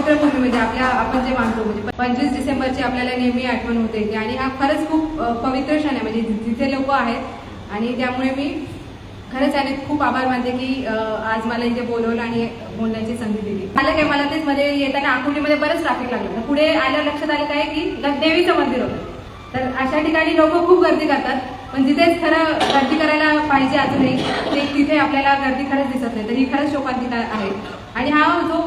पवित्र भूमी म्हणजे आपल्या आपण जे मानतो म्हणजे पंचवीस डिसेंबरची आपल्याला नेहमी आठवण होते. की आणि हा खरंच खूप पवित्र क्षण आहे. म्हणजे जिथे लोक आहेत आणि त्यामुळे मी खरंच याने खूप आभार मानते की आज मला इथे बोलवलं आणि बोलण्याची संधी दिली. आलं काय? मला तेच मध्ये येताना आकुर्डीमध्ये बरंच ट्रॅफिक लागलं. तर पुढे आल्यावर लक्षात आलं काय की देवीचं मंदिर होतं. तर अशा ठिकाणी लोक खूप गर्दी करतात. पण जिथेच खरं गर्दी करायला पाहिजे अजूनही ते तिथे आपल्याला गर्दी खरंच दिसत नाही. तर ही खरंच शोकांतिका आहे. आणि हा जो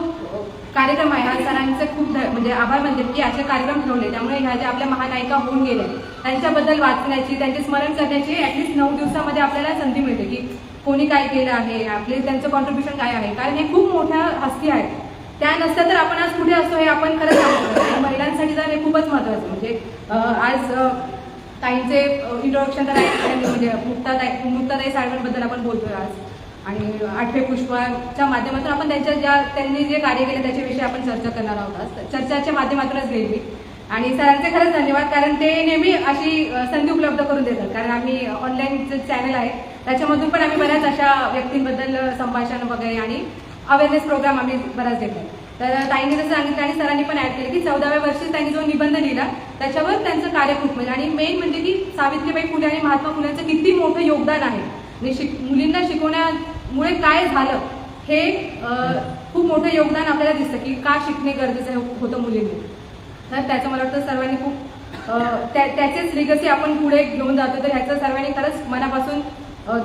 कार्यक्रम आहे. हा सरांचे खूप म्हणजे आभार मानते की असे कार्यक्रम ठेवले त्यामुळे ह्या ज्या आपल्या महानायिका होऊन गेल्या त्यांच्याबद्दल वाचण्याची त्यांचे स्मरण करण्याची ऍटलिस्ट नऊ दिवसामध्ये आपल्याला संधी मिळते की कोणी काय केलं आहे आपले त्यांचं कॉन्ट्रीब्युशन काय आहे. कारण हे खूप मोठ्या हस्ती आहेत त्या नसत्या तर आपण आज कुठे असतो हे आपण खरंच आणि महिलांसाठी तर हे खूपच महत्वाचं म्हणजे आज ताईंचे इंट्रोडक्शन तर आहे म्हणजे मुक्ताताई मुक्ताताई साळवेंबद्दल आपण बोलतोय आज. आणि आठवे पुष्पाच्या माध्यमातून आपण त्यांच्या ज्या त्यांनी जे कार्य केले त्याच्याविषयी आपण चर्चा करणार आहोत. चर्चाच्या माध्यमातूनच गेली आणि सरांचे खरंच धन्यवाद कारण ते नेहमी अशी संधी उपलब्ध करून देतात. कारण आम्ही ऑनलाईन जे चॅनल आहे त्याच्यामधून पण आम्ही बऱ्याच अशा व्यक्तींबद्दल संभाषण वगैरे आणि अवेअरनेस प्रोग्राम आम्ही बराच देतो. तर ताईंनी जसं सांगितलं आणि सरांनी पण ऍड केलं की चौदाव्या वर्षी त्यांनी जो निबंध लिहिला त्याच्यावर त्यांचं कार्य खूप म्हणजे आणि मेन म्हणजे की सावित्रीबाई फुले आणि महात्मा फुलेंचं किती मोठं योगदान आहे. म्हणजे शिक मुलींना मुळे काय झालं हे खूप मोठं योगदान आपल्याला दिसतं की का शिकणे गरजेचं होतं मुलींनी. तर त्याचं मला वाटतं सर्वांनी खूप त्या त्याचेच लिगसी आपण पुढे घेऊन जातो. तर ह्याचं सर्वांनी खरंच मनापासून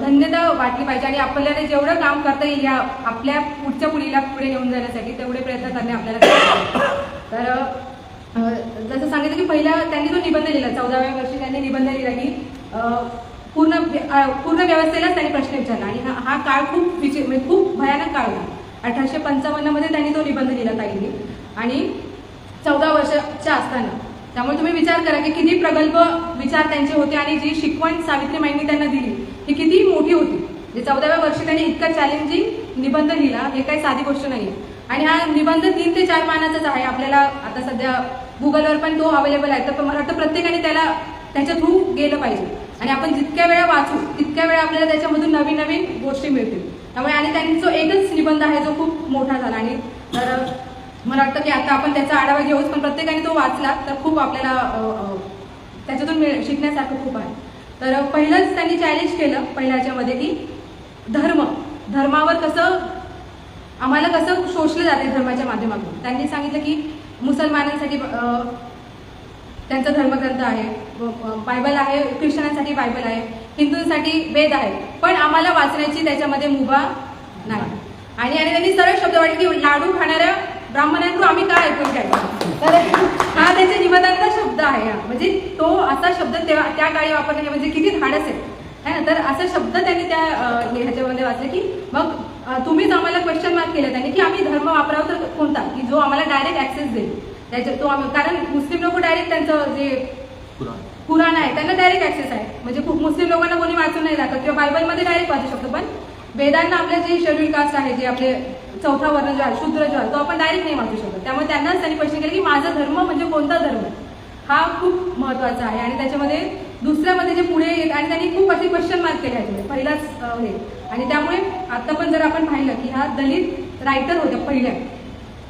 धन्यता वाटली पाहिजे आणि आपल्याला जेवढं काम करता येईल या आपल्या पुढच्या मुलीला पुढे घेऊन जाण्यासाठी तेवढे प्रयत्न करणे आपल्याला तर जसं सांगितलं की पहिला त्यांनी जो निबंध लिहिला चौदाव्या वर्षी त्यांनी निबंध लिहिला की पूर्ण पूर्ण व्यवस्थेलाच त्यांनी प्रश्न विचारला. आणि हा काळ खूप विचि म्हणजे खूप भयानक काळ होता. अठराशे पंचावन्नमध्ये त्यांनी तो निबंध लिहिला ताईंनी. आणि चौदा वर्षाच्या असताना. त्यामुळे तुम्ही विचार करा की किती प्रगल्भ विचार त्यांचे होते आणि जी शिकवण सावित्रीबाईंनी त्यांना दिली ही किती मोठी होती. म्हणजे चौदाव्या वर्षी त्यांनी इतका चॅलेंजिंग निबंध लिहिला हे काही साधी गोष्ट नाही आणि हा निबंध तीन ते चार पानाचाच आहे. आपल्याला आता सध्या गुगलवर पण तो अवेलेबल आहे. तर मला वाटतं प्रत्येकाने त्याला त्याच्या थ्रू गेलं पाहिजे. आणि आपण जितक्या वेळा वाचू तितक्या वेळा आपल्याला त्याच्यामधून नवीन नवीन गोष्टी मिळतील. त्यामुळे आणि त्यांनी जो एकच निबंध आहे जो खूप मोठा झाला. आणि तर मला वाटतं की आता आपण त्याचा आढावा घेऊच पण प्रत्येकाने तो वाचला तर खूप आपल्याला त्याच्यातून मिळ शिकण्यासारखं खूप आहे. तर पहिलंच त्यांनी चॅलेंज केलं पहिल्या ह्याच्यामध्ये की धर्म. धर्मावर कसं आम्हाला कसं शोषलं जाते धर्माच्या माध्यमातून? त्यांनी सांगितलं की मुसलमानांसाठी त्यांचा धर्मग्रंथ आहे. बायबल आहे ख्रिश्चनांसाठी बायबल आहे हिंदूंसाठी वेद आहे. पण आम्हाला वाचण्याची त्याच्यामध्ये मुभा नाही. आणि आणि त्यांनी सरळ शब्द वाटले की लाडू खाणाऱ्या ब्राह्मणांकडून आम्ही काय ऐकून घ्यायचं? तर हा त्याच्या निबंधाचा शब्द आहे हा. म्हणजे तो असा शब्द तेव्हा त्या काळी वापरणे म्हणजे किती धाडस आहे. है ना? तर असा शब्द त्यांनी त्या ह्याच्यामध्ये वाचले की मग तुम्हीच आम्हाला क्वेश्चन मार्क केलं त्यांनी की आम्ही धर्म वापरावं तर कोणता? की जो आम्हाला डायरेक्ट ऍक्सेस देईल. त्याच्या तो आम्ही कारण मुस्लिम लोक डायरेक्ट त्यांचं जे कुराण. आहे त्यांना डायरेक्ट ऍक्सेस आहे. म्हणजे खूप मुस्लिम लोकांना कोणी वाचून नाही लागत किंवा बायबलमध्ये डायरेक्ट वाचू शकतो. पण वेदांना आपले जे शेड्यूल कास्ट आहे जे आपले चौथा वर्ण जो आहे शूद्र जो आहे तो आपण डायरेक्ट नाही वाचू शकत. त्यामुळे त्यांनाच त्यांनी प्रश्न केले की माझा धर्म म्हणजे कोणता धर्म? हा खूप महत्त्वाचा आहे. आणि त्याच्यामध्ये दुसऱ्यामध्ये जे पुढे येत आणि त्यांनी खूप असे क्वेश्चन मार्क केले ह्याच्यामध्ये पहिलाच हे. आणि त्यामुळे आता पण जर आपण पाहिलं की हा दलित रायटर होत्या पहिल्या.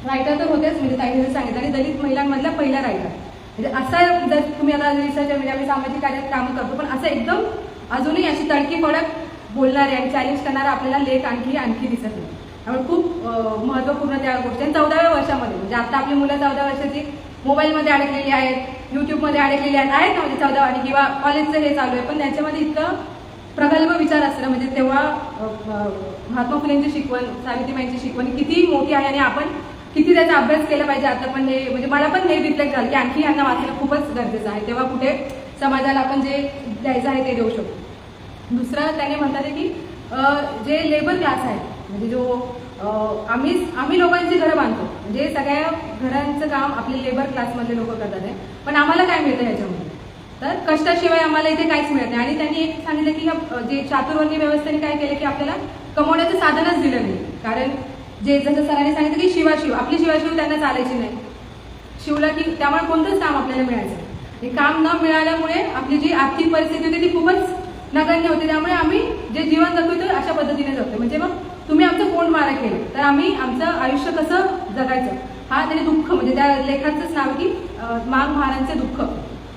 रायटर तर होतेच म्हणजे ताईने सांगितलं आणि दलित महिलांमधला पहिला रायटर. म्हणजे असा जर तुम्ही आता रिसर्च म्हणजे आम्ही सामाजिक कार्यात कामं करतो पण असं एकदम अजूनही अशी तडकी फडक बोलणारे आणि चॅलेंज करणारा आपल्याला लेख आणखी आणखी दिसत नाही. त्यामुळे खूप महत्त्वपूर्ण त्या गोष्टी. आणि चौदाव्या वर्षामध्ये म्हणजे आता आपली मुलं चौदा वर्षाची मोबाईलमध्ये अडकलेली आहेत युट्यूबमध्ये अडकलेली आहेत आहेत ना म्हणजे चौदा आणि किंवा कॉलेजचं हे चालू आहे पण त्याच्यामध्ये इतकं प्रगल्भ विचार असणं म्हणजे तेव्हा महात्मा फुलेंची शिकवण सावित्रीबाईंची शिकवण किती मोठी आहे आणि आपण किती त्याचा अभ्यास केला पाहिजे आता पण हे म्हणजे मला पण हे रिफ्लेक्ट झालं की आणखी यांना वाचणं खूपच गरजेचं आहे. तेव्हा कुठे समाजाला आपण जे द्यायचं आहे ते देऊ शकतो. दुसरं त्याने म्हणतात की जे लेबर क्लास आहे म्हणजे जो आम्ही आम्ही लोकांची घरं बांधतो. म्हणजे सगळ्या घरांचं काम आपले लेबर क्लासमधले लोक करतात आहे. पण आम्हाला काय मिळतं याच्यामध्ये तर कष्टाशिवाय आम्हाला इथे काहीच मिळत नाही. आणि त्यांनी एक सांगितलं की जे चातुर्वर्णी व्यवस्थेने काय केलं की आपल्याला कमवण्याचं साधनच दिलं नाही. कारण जे जसं सरांनी सांगितलं की शिवाशिव आपली शिवाशिव त्यांना चालायची नाही. शिवला की त्यामुळे कोणतंच काम आपल्याला मिळायचं हे काम न मिळाल्यामुळे आपली जी आर्थिक परिस्थिती होती ती खूपच नगण्य होती. त्यामुळे आम्ही जे जीवन जगतो तर अशा पद्धतीने जगतो म्हणजे मग तुम्ही आमचं कोण मारा केलं? तर आम्ही आमचं आयुष्य कसं जगायचं? हा त्यांनी दुःख म्हणजे त्या लेखाचंच नाव की माग महाराजचे दुःख.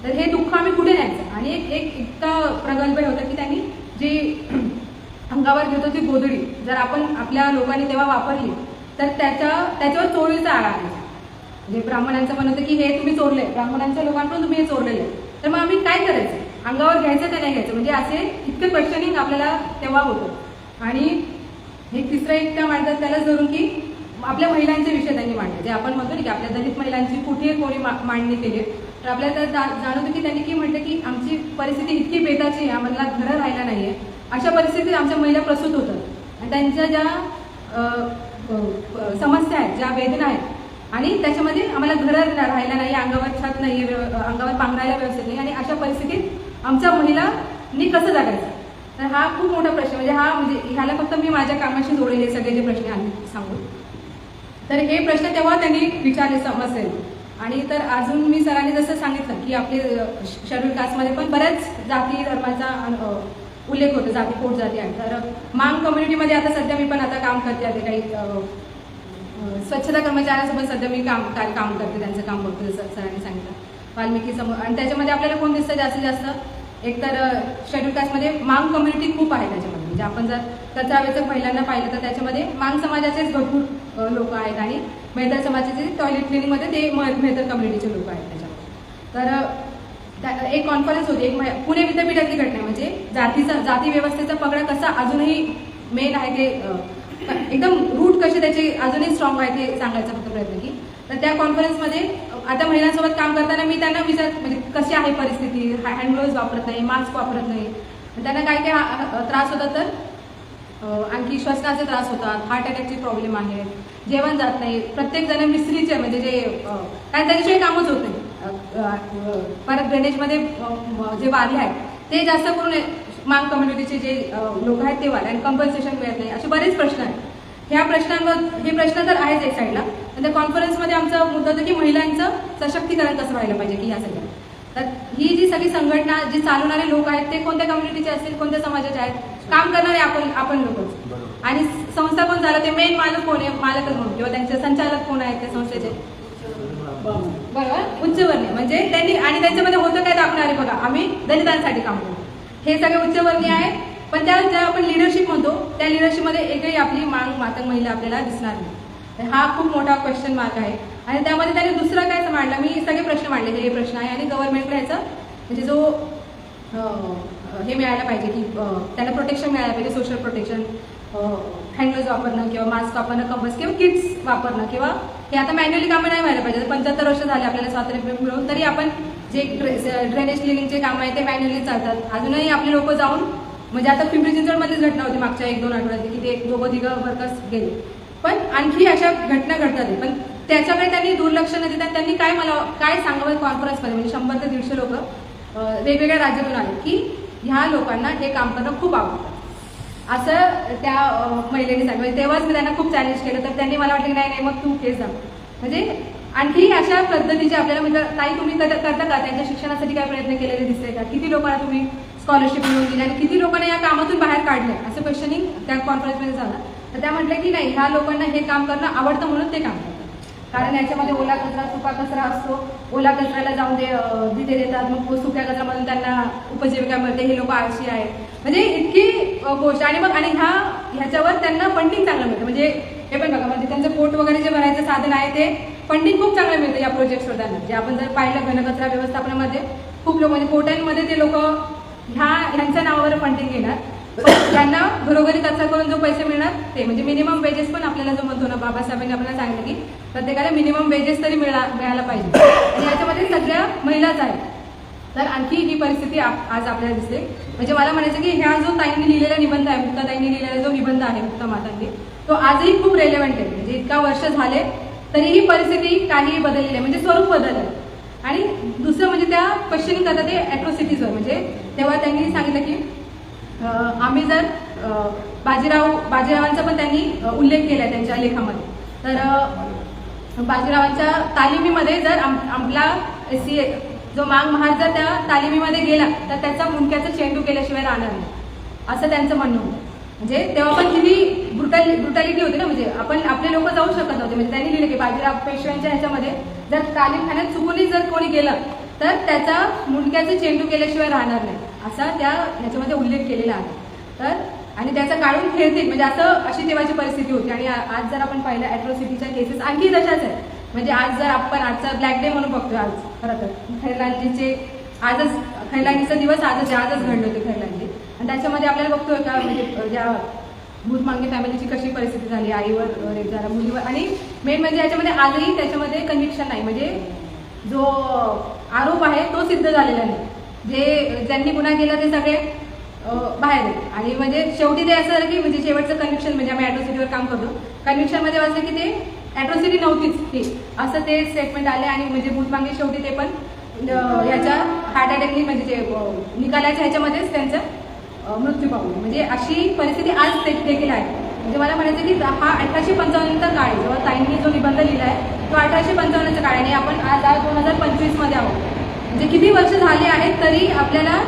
तर हे दुःख आम्ही कुठे न्यायचं? आणि एक एक इतका प्रगल्भ होता की त्यांनी जी अंगावर घेतो ती गोधडी. जर आपण आपल्या लोकांनी तेव्हा वापरली तर त्याच्या त्याच्यावर चोरीचा आळा आणायचा म्हणजे ब्राह्मणांचं म्हणत होतं की हे तुम्ही चोरले ब्राह्मणांच्या लोकांकडून तुम्ही हे चोरलेले तर मग आम्ही काय करायचं? अंगावर घ्यायचं ते नाही घ्यायचं? म्हणजे असे इतके क्वेश्चनिंग आपल्याला तेव्हा होतं. आणि हे तिसरं एक त्या मांडतात त्यालाच धरून की आपल्या महिलांचे विषय त्यांनी मांडले. जे आपण म्हणतो ना की आपल्या दलित महिलांची कुठे कोणी मांडणी केली. तर आपल्याला तर जा- की त्यांनी की म्हटलं की आमची परिस्थिती इतकी बेताची आहे आम्हाला घरं राहायला नाही आहे अशा परिस्थितीत आमच्या महिला प्रसूत होतात. आणि त्यांच्या ज्या समस्या आहेत ज्या वेदना आहेत आणि त्याच्यामध्ये आम्हाला घरं राहायला नाही अंगावर छत नाही अंगावर पांघरायला व्यवस्थित नाही आणि अशा परिस्थितीत आमच्या महिलांनी कसं जगायचं? तर हा खूप मोठा प्रश्न म्हणजे हा म्हणजे ह्याला फक्त मी माझ्या कामाशी जोडलेले सगळे जे प्रश्न आम्ही सांगू. तर हे प्रश्न तेव्हा त्यांनी विचारले समजले आणि तर अजून मी सरांनी जसं सांगितलं की आपले शेड्यूल कास्टमध्ये पण बऱ्याच जाती धर्माचा उल्लेख होतो जाती पोट जाती आहे तर मांग कम्युनिटीमध्ये आता सध्या मी पण आता काम करते आता काही स्वच्छता कर्मचाऱ्यांसोबत सध्या मी काम काय काम करते त्यांचं काम बघतो जसं सरांनी सांगितलं वाल्मिकी समोर आणि त्याच्यामध्ये आपल्याला कोण दिसतं जास्तीत जास्त? एकतर शेड्यूल कास्टमध्ये मांग कम्युनिटी खूप आहे त्याच्यामध्ये. म्हणजे आपण जर त्याचा वेचक महिलांना पाहिलं तर त्याच्यामध्ये मांग समाजाचेच भरपूर लोक आहेत आणि मेहतर समाजाचे टॉयलेट क्लिनिंगमध्ये ते म- मेहतर कम्युनिटीचे लोक आहेत त्याच्यामध्ये. तर एक कॉन्फरन्स होती एक पुणे विद्यापीठातली घटना म्हणजे जातीचा जाती व्यवस्थेचा पगडा कसा अजूनही मेन आहे ते एकदम रूट कसे त्याचे अजूनही स्ट्रॉंग आहे ते सांगायचा फक्त प्रयत्न की. तर त्या कॉन्फरन्समध्ये आता महिलांसोबत काम करताना मी त्यांना विचार म्हणजे कशी आहे परिस्थिती? हँडग्लोव्ज वापरत नाही मास्क वापरत नाही. त्यांना काय काय त्रास होतात तर आणखी श्वसनाचे त्रास होतात हार्ट अटॅकचे प्रॉब्लेम आहेत जेवण जात नाही. प्रत्येक जण मिस्त्रीचे म्हणजे जे काय त्याच्याशिवाय कामच होत नाही. परत ड्रेनेजमध्ये जे वाले आहेत ते जास्त करून मांग कम्युनिटीचे जे लोक आहेत ते वाले आणि कंपल्सेशन मिळत नाही. असे बरेच प्रश्न आहेत. ह्या प्रश्नांवर हे प्रश्न तर आहेच एक साईडला पण त्या कॉन्फरन्समध्ये आमचा मुद्दा होता की महिलांचं सशक्तीकरण कसं व्हायला पाहिजे की या सगळ्या. तर ही जी सगळी संघटना जी चालवणारे लोक आहेत ते कोणत्या कम्युनिटीचे असतील कोणत्या समाजाचे आहेत? काम करणारे आपण आपण लोकच आणि संस्था कोण झालं ते मेन मालक कोण आहे? मालकच म्हणून. किंवा त्यांचे संचालक कोण आहेत त्या संस्थेचे? बरोबर? उच्चवर्णीय. म्हणजे त्यांनी आणि त्यांच्यामध्ये होतं काय दाखवणारे बघा. आम्ही दलितांसाठी काम करू. हे सगळे उच्चवर्णीय आहेत. पण त्या ज्या आपण लिडरशिप म्हणतो त्या लिडरशिपमध्ये एकही आपली मांग मातंग महिला आपल्याला दिसणार नाही. हा खूप मोठा क्वेश्चन मार्क आहे. आणि त्यामध्ये त्यांनी दुसरा काय मांडला? मी सगळे प्रश्न मांडले. हे प्रश्न आहे. आणि गव्हर्नमेंटला ह्याचं म्हणजे जो हे मिळायला पाहिजे की त्यांना प्रोटेक्शन मिळायला पाहिजे. सोशल प्रोटेक्शन हँडग्लोज वापरणं किंवा मास्क वापरणं कंपल्स किंवा किट्स वापरणं किंवा हे आता मॅन्युअली कामं नाही व्हायला पाहिजे. पंच्याहत्तर वर्ष झाले आपल्याला स्वातंत्र्य मिळून. तरी आपण जे ड्रेनेज क्लिनिंगचे काम आहे ते मॅन्युअली चालतात. अजूनही आपले लोक जाऊन म्हणजे आता पिंपरी चिंचवडमध्येच घटना होती मागच्या एक दोन आठवड्यात की ते एक दोघं तिघं वर्कर्स गेले. पण आणखी अशा घटना घडतात. पण त्याच्याकडे त्यांनी दुर्लक्ष न देता त्यांनी काय मला काय सांगावं कॉन्फरन्समध्ये म्हणजे शंभर ते दीडशे लोक वेगवेगळ्या राज्यातून आले की ह्या लोकांना हे काम करणं खूप आवडतं. असं त्या महिलेने सांगितलं. म्हणजे तेव्हाच मी त्यांना खूप चॅलेंज केलं. तर त्यांनी मला वाटलं की नाही नाही मग तू केस जा म्हणजे आणखी अशा पद्धतीचे आपल्याला म्हणजे ताई तुम्ही करता का? त्यांच्या शिक्षणासाठी काय प्रयत्न केलेले दिसते का? किती लोकांना तुम्ही स्कॉलरशिप मिळवून दिली आणि किती लोकांना या कामातून बाहेर काढले असं क्वेश्चनिंग त्या कॉन्फरन्समध्ये झालं. तर त्या म्हटलं की नाही ह्या लोकांना हे काम करणं आवडतं म्हणून ते काम करतात. कारण याच्यामध्ये ओला कचरा सुका कचरा असतो. ओला कचऱ्याला जाऊन ते तिथे देतात. मग सुक्या कचऱ्यामधून त्यांना उपजीविका मिळते. हे लोक आळशी आहेत. म्हणजे इतकी गोष्ट आणि मग आणि ह्या ह्याच्यावर त्यांना फंडिंग चांगलं मिळतं. म्हणजे हे पण बघा म्हणजे त्यांचं पोट वगैरे जे भरायचं साधन आहे ते फंडिंग खूप चांगलं मिळतं या प्रोजेक्ट त्यांना जे आपण जर पाहिलं घनकचरा व्यवस्थापनामध्ये खूप लोक म्हणजे कोट्यांमध्ये ते लोक ह्या ह्यांच्या नावावर फंडिंग घेणार. त्यांना घरोघरी कचरा करून जो पैसे मिळणार ते म्हणजे मिनिमम वेजेस पण आपल्याला जो म्हणतो ना बाबासाहेबांनी आपल्याला सांगितलं की प्रत्येकाला मिनिमम वेजेस तरी मिळा मिळायला पाहिजे. आणि याच्यामध्ये सगळ्या महिलाच आहेत. तर आणखी ही परिस्थिती आज आपल्याला दिसते. म्हणजे मला म्हणायचं की ह्या जो ताईंनी लिहिलेला निबंध आहे मुक्ताताईंनी लिहिलेला जो निबंध आहे मुक्ता मातांनी तो आजही खूप रेलेवंट आहे. म्हणजे इतका वर्ष झाले तरीही परिस्थिती काही बदललेली आहे म्हणजे स्वरूप बदललं. आहे आणि दुसरं म्हणजे त्या क्वेश्चनिंग करतात ते ॲट्रॉसिटीजवर म्हणजे तेव्हा त्यांनी सांगितलं की आम्ही जर बाजीराव बाजीरावांचा पण त्यांनी उल्लेख केला आहे त्यांच्या लेखामध्ये. तर बाजीरावांच्या तालिमीमध्ये जर आम आपला सी जो मांग महार जर त्या तालिमीमध्ये गेला तर त्याचा मुंडक्याचा चेंडू केल्याशिवाय राहणार नाही. असं त्यांचं म्हणणं होतं. म्हणजे तेव्हा पण किती ब्रुटल ब्रुटॅलिटी होती ना म्हणजे आपण आपले लोक जाऊ शकत नव्हते. म्हणजे त्यांनी लिहिलं की बाजीराव पेशव्यांच्या ह्याच्यामध्ये जर तालीमखान्यात चुकूनही जर कोणी गेलं तर त्याचा मुंडक्याचे चेंडू केल्याशिवाय राहणार नाही. असा त्या ह्याच्यामध्ये उल्लेख केलेला आहे. तर आणि त्याचा काढून खेळतील. म्हणजे असं अशी तेव्हाची परिस्थिती होती. आणि आज जर आपण पाहिलं अॅट्रॉसिटीच्या केसेस आणखी तशाच आहेत. म्हणजे आज जर आपण आजचा ब्लॅक डे म्हणून बघतोय आज खरं तर. खैरलांजीचे आजच खैरलांजीचा दिवस आजच आजच घडले होते खैरलांजी. आणि त्याच्यामध्ये आपल्याला बघतोय का म्हणजे ज्या भूत मांगे फॅमिलीची कशी परिस्थिती झाली आईवर रेप झाला मुलीवर. आणि मेन म्हणजे याच्यामध्ये आजही त्याच्यामध्ये कन्व्हिक्शन नाही. म्हणजे जो आरोप आहे तो सिद्ध झालेला नाही. जे ज्यांनी गुन्हा केला ते सगळे बाहेर आहेत. आणि म्हणजे शेवटी ते असं झालं की म्हणजे शेवटचं कन्व्हिक्शन म्हणजे आम्ही ॲट्रॉसिटीवर काम करतो. कन्व्हिक्शनमध्ये वाचलं की ते ॲट्रॉसिटी नव्हतीच ही. असं ते स्टेटमेंट आले आणि म्हणजे भूतमांगे शेवटी ते पण याच्या हार्ट अटॅकनी म्हणजे जे निकालाच्या ह्याच्यामध्येच त्यांचं मृत्यू पाहू म्हणजे अशी परिस्थिती आज देखील आहे. म्हणजे मला म्हणायचं की हा अठराशे पंचावन्नचा काळ आहे. जेव्हा ताईंनी जो निबंध लिहिला आहे तो अठराशे पंचावन्नचा काळ आणि आपण आज आज दोन हजार पंचवीसमध्ये आहोत. म्हणजे किती वर्ष झाले आहेत तरी आपल्याला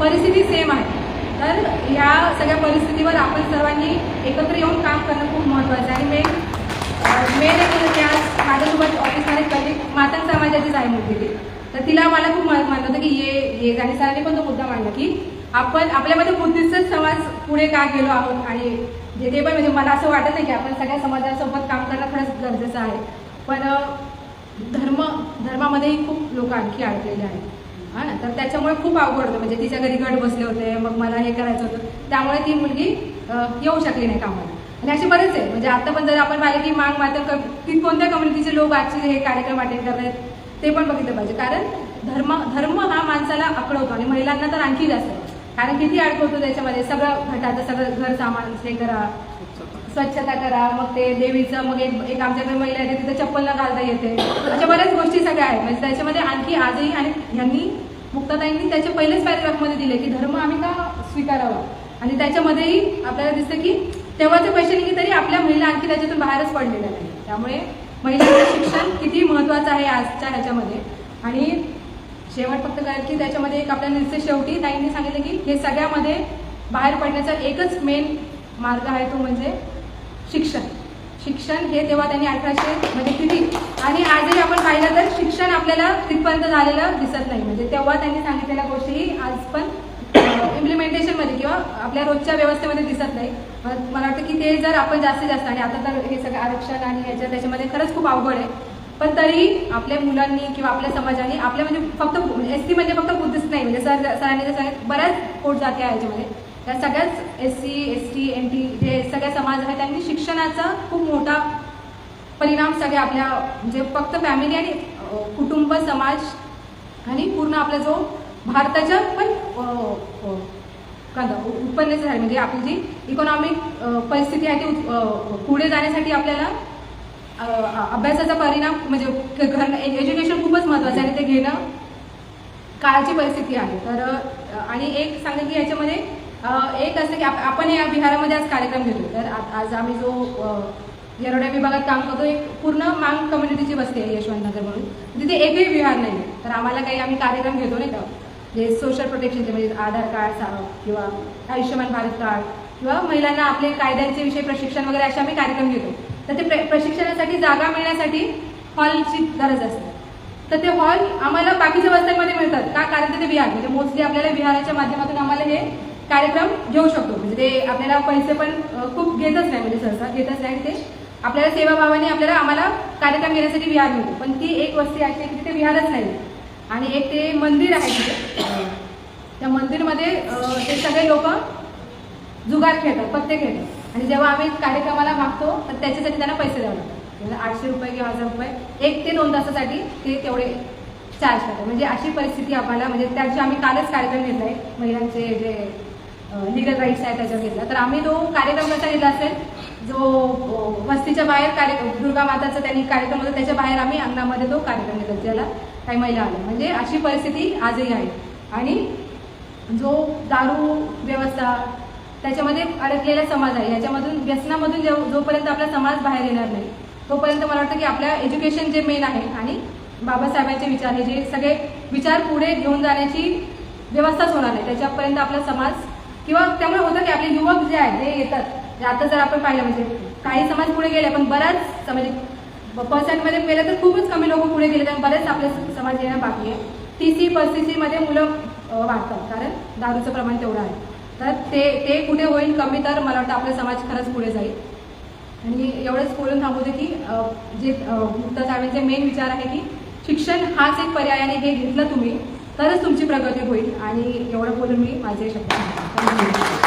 परिस्थिती सेम आहे. तर ह्या सगळ्या परिस्थितीवर आपण सर्वांनी एकत्र येऊन काम करणं खूप महत्त्वाचं आहे. आणि मेन मेन एक म्हणजे की आज माझ्यासोबत ऑफिसमध्ये कलिक मातंग समाजाचीच आहे मुलगी ती. तर तिला मला खूप मानलं होतं की ये ये. आणि सरांनी पण तो मुद्दा मांडला की आपण आपल्यामध्ये बुद्धिस्ट समाज पुढे का गेलो आहोत आणि जे ते पण म्हणजे मला असं वाटत नाही की आपण सगळ्या समाजासोबत काम करणं खरंच गरजेचं आहे. पण धर्म धर्मामध्येही खूप लोक आणखी अडकलेले आहेत. हा ना? तर त्याच्यामुळे खूप अवघड होतं. म्हणजे तिच्या घरी गट बसले होते मग मला हे करायचं होतं. त्यामुळे ती मुलगी येऊ शकली नाही कामाला. आणि असे बरेच आहे म्हणजे आता पण जर आपण पाहिलं की माग मात्र की कोणत्या कम्युनिटीचे लोक आजचे हे कार्यक्रम अटेंड करत ते पण बघितलं पाहिजे. कारण धर्म धर्म हा माणसाला आकडवतो आणि महिलांना तर आणखी जास्त. कारण किती अडकवतो त्याच्यामध्ये. सगळं घटाचं सगळं घर सामान हे करा स्वच्छता करा मग ते देवीचं मग एक एक आमच्याकडे महिला येते तिथं चप्पल न घालता येते. अशा बऱ्याच गोष्टी सगळ्या आहेत. म्हणजे त्याच्यामध्ये आणखी आजही आणि ह्यांनी मुक्ताताईंनी त्याच्या पहिल्याच पॅरेग्राफमध्ये दिले की धर्म आम्ही का स्वीकारावा? आणि त्याच्यामध्येही आपल्याला दिसतं की तेव्हाचे पैसे निघे तरी आपल्या महिला आणखी त्याच्यातून बाहेरच पडलेल्या नाही त्यामुळे महिलांचं शिक्षण किती महत्त्वाचं आहे आजच्या ह्याच्यामध्ये. आणि शेवट फक्त कारण की त्याच्यामध्ये एक आपल्या निश्चित शेवटी ताईंनी सांगितलं की हे सगळ्यामध्ये बाहेर पडण्याचा एकच मेन मार्ग आहे तो म्हणजे शिक्षण. शिक्षण हे तेव्हा त्यांनी अठराशे म्हणजे किती? आणि आजही आपण पाहिलं तर शिक्षण आपल्याला तिथपर्यंत झालेलं दिसत नाही. म्हणजे तेव्हा त्यांनी सांगितलेल्या गोष्टी आज पण किंवा आपल्या रोजच्या व्यवस्थेमध्ये दिसत नाही. मला वाटतं की ते जर आपण जास्तीत जास्त आणि आता तर हे सगळं आरक्षण आणि ह्याच्या त्याच्यामध्ये खरंच खूप अवघड आहे. पण तरी आपल्या मुलांनी किंवा आपल्या समाजाने आपल्या म्हणजे फक्त एस सी म्हणजे फक्त बुद्धिस्ट नाही. म्हणजे सर सरांनी जे सांगितलं बऱ्याच पोट जाती आहे याच्यामध्ये त्या सगळ्याच S C S T N T जे सगळ्या समाज आहे त्यांनी शिक्षणाचा खूप मोठा परिणाम सगळ्या आपल्या म्हणजे फक्त फॅमिली आणि कुटुंब समाज आणि पूर्ण आपला जो भारताच्या पण अं, उत्पन्न झाले झालं. म्हणजे आपली जी इकॉनॉमिक परिस्थिती आहे ती पुढे जाण्यासाठी आपल्याला अभ्यासाचा परिणाम म्हणजे घर एज्युकेशन खूपच महत्त्वाचं आहे आणि ते घेणं काळाची परिस्थिती आहे. तर आणि एक सांगेल की याच्यामध्ये एक असं की आप- आपण या बिहारामध्ये आज कार्यक्रम घेतो तर आज आम्ही जो येरोड्या विभागात काम करतो एक पूर्ण मांग कम्युनिटीची बसते आहे यशवंतनगर म्हणून. तिथे एकही विहार नाही आहे तर आम्हाला काही आम्ही कार्यक्रम घेतो नाही का? जे सोशल प्रोटेक्शनचे म्हणजे आधार कार्ड किंवा आयुष्यमान भारत कार्ड किंवा महिलांना आपले कायद्यांचे विषय प्रशिक्षण वगैरे असे आम्ही कार्यक्रम घेतो. तर ते प्र- प्रशिक्षणासाठी जागा मिळण्यासाठी हॉलची गरज असते. तर ते हॉल आम्हाला बाकीच्या वस्त्यांमध्ये मिळतात. का? कारण ते विहार. म्हणजे मोस्टली आपल्याला विहाराच्या माध्यमातून आम्हाला हे कार्यक्रम घेऊ शकतो. म्हणजे ते आपल्याला पैसे पण खूप घेतच नाही म्हणजे सहसा घेतच नाही ते. आपल्याला सेवाभावाने आपल्याला आम्हाला कार्यक्रम घेण्यासाठी विहार मिळतो. पण ती एक वस्ती अशी आहे की तिथे विहारच नाही. आणि एक ते मंदिर आहे तिथे. त्या मंदिरमध्ये ते सगळे लोक जुगार खेळतात पत्ते खेळतात. आणि जेव्हा आम्ही कार्यक्रमाला मागतो तर त्याच्यासाठी त्यांना पैसे द्यावे लागतात. आठशे रुपये किंवा हजार रुपये एक ते दोन तासासाठी ते तेवढे चार्ज करतात. म्हणजे अशी परिस्थिती आम्हाला म्हणजे त्याची आम्ही कालच कार्यक्रम घेतला आहे महिलांचे जे लिगल राईट्स आहेत त्याच्यावर घेतला. तर आम्ही तो कार्यक्रम कसा घेतला असेल जो वस्तीच्या बाहेर कार्य दुर्गा माताचा त्यांनी कार्यक्रम होता त्याच्या बाहेर आम्ही अंगणामध्ये तो कार्यक्रम घेतला. ज्याला काही महिला आल्या. म्हणजे अशी परिस्थिती आजही आहे. आणि जो दारू व्यवस्था त्याच्यामध्ये अडकलेला समाज आहे याच्यामधून व्यसनामधून जेव जोपर्यंत आपला समाज बाहेर येणार नाही तोपर्यंत मला वाटतं की आपल्या एज्युकेशन जे मेन आहे आणि बाबासाहेबांचे विचार हे जे सगळे विचार पुढे घेऊन जाण्याची व्यवस्थाच होणार नाही. त्याच्यापर्यंत आपला समाज किंवा त्यामुळे होतं की आपले युवक जे आहेत ते येतात. आता जर आपण पाहिलं म्हणजे काही समाज पुढे गेले पण बराच म्हणजे पर्सेंटमध्ये पहिलं तर खूपच कमी लोक पुढे गेले कारण बरेच आपले समाज येणं बाकी आहे. टी सी पस्तीसी मध्ये मुलं वाढतात कारण दारूचं प्रमाण तेवढं आहे. तर ते ते कुठे होईल कमी तर मला वाटतं आपला समाज खरंच पुढे जाईल. आणि एवढंच बोलून थांबवते की जे मुक्ता साहेबांचे मेन विचार आहे की शिक्षण हाच एक पर्यायाने हे घेतलं तुम्ही तरच तुमची प्रगती होईल. आणि एवढं बोलून मी माझे शब्द